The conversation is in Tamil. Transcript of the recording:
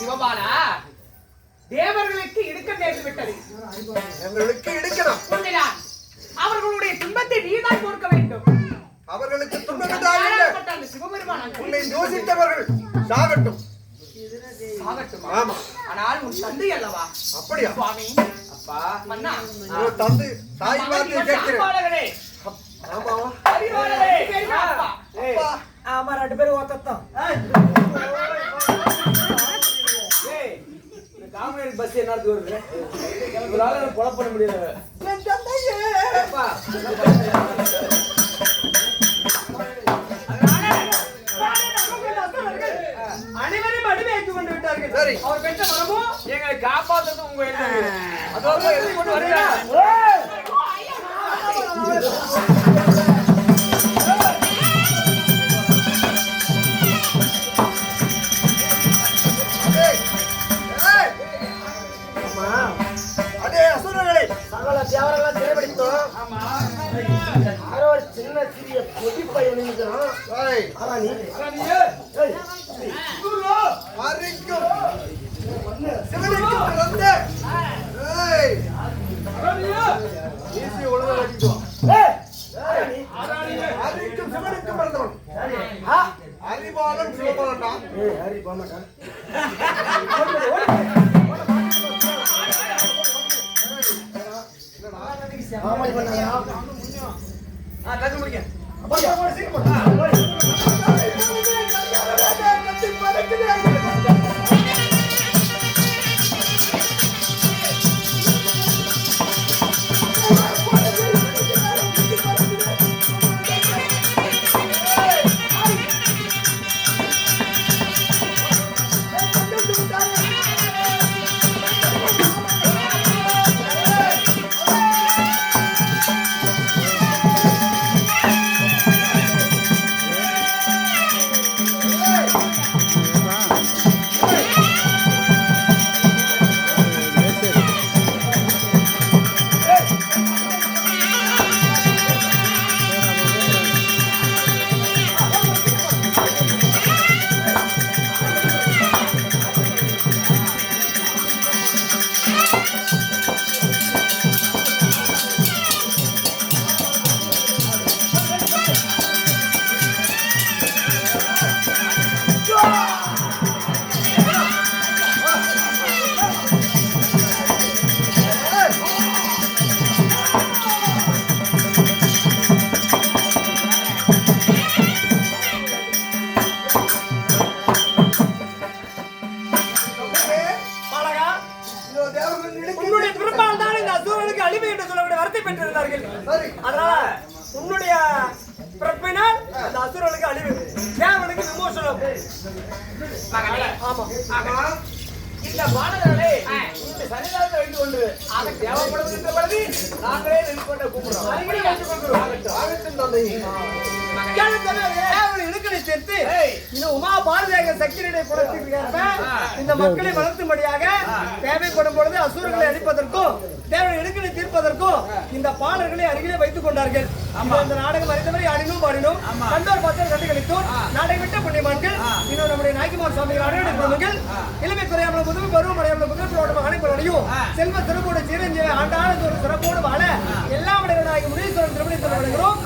சிவபாலா? தேவர்களுக்கு இடுக்க நேர்ந்து விட்டது எங்களுக்கு இடிக்கணும். உண்மைதான் அவர்களுடைய துன்பத்தை நீதான் கொடுக்க வேண்டும். அவர்களுக்கு அந்த சிவபெருமான் உன்னை யோசித்தவர்கள் சாகட்டும். சாகட்டுமா? ஆமா. ஆனால் உன் தந்தை அல்லவா? அப்படியா? சுவாமி. அப்பா. மன்னா உன் தந்தை தாய் வார்த்தை கேட்கிறேன். அம்பாளகனே, ஆமாவா? அறிவாளனே, பெரிய அப்பா. அப்பா ஆமா ரெண்டு பேரும் ஒத்தத்தான் பஸ் என்னது வருது. ஆளு கொலை பண்ண முடியாது அப்பா, அனைவரையும் அடிமையாக்கி கொண்டு விட்டார்கள். சரி. அவர் பெற்ற மரமும் எங்களை காப்பாத்துறது உங்க எண்ணம். அதோட எழுதி கொண்டு யாரோ சின்ன சிறிய பொடி பையன் நினைக்கிறான் ஏய், ஆனா நீ. மறிக்கும் சிவனுக்கு பிறந்த. போமாட்டா ஆமாடி பண்ணாயா ஆ கட்டு முடிங்க பாலகா இதோ தேவர்கள் நினைக்கின்ற- உன்னுடைய பிறப்பால் தான் இந்த அசூரனுக்கு அழிவு என்று சொல்லக்கூடிய வார்த்தை பெற்றிருந்தார்கள் அதனால உன்னுடைய பிறப்பினால் அந்த அசுரனுக்கு அழிவு. தேவனுக்கு விமோசனம்? ஆமா. ஆமா. இந்த மாணவர்களே இந்த சன்னிதானத்தை வைத்துக் கொண்டு ஆக தேவைப்படுகின்ற பொழுது நாங்களே நின்று கொண்டு கூப்பிடுறோம். கொள்கிறோம். ஆகட்டும் தந்தை. இழுக்கலை சேர்த்து. இந்த உமா பாரதியாக சக்கிரனை குலத்திற்கு இந்த மக்களை வளர்த்தும்படியாக தேவைப்படும் பொழுது அசுரர்களை அழிப்பதற்கும் தேவனை இடுக்கலை தீர்ப்பதற்கும் இந்த பாடல்களை அருகிலே வைத்துக் கொண்டார்கள். இந்த நாடகம் அறிந்தவரை ஆடினோம் பாடினோம். கண்டோர் பத்தர் கண்டுகளித்தோம். நாடகம் விட்ட புண்ணியமான்கள் இன்னும் நம்முடைய நாய்க்குமார் சுவாமிகள் அடையாள குழந்தைகள் இளமை குறையாமல் முதுமை பருவம் அடையாமல் முதலோட மகனைப்படையும் செல்வ சிறப்போடு சீரஞ்சீவி ஆண்டான ஒரு சிறப்போடு வாழ எல்லா நாயக முனீஸ்வரன் திருமணத்தில் வழங்குகிறோம்.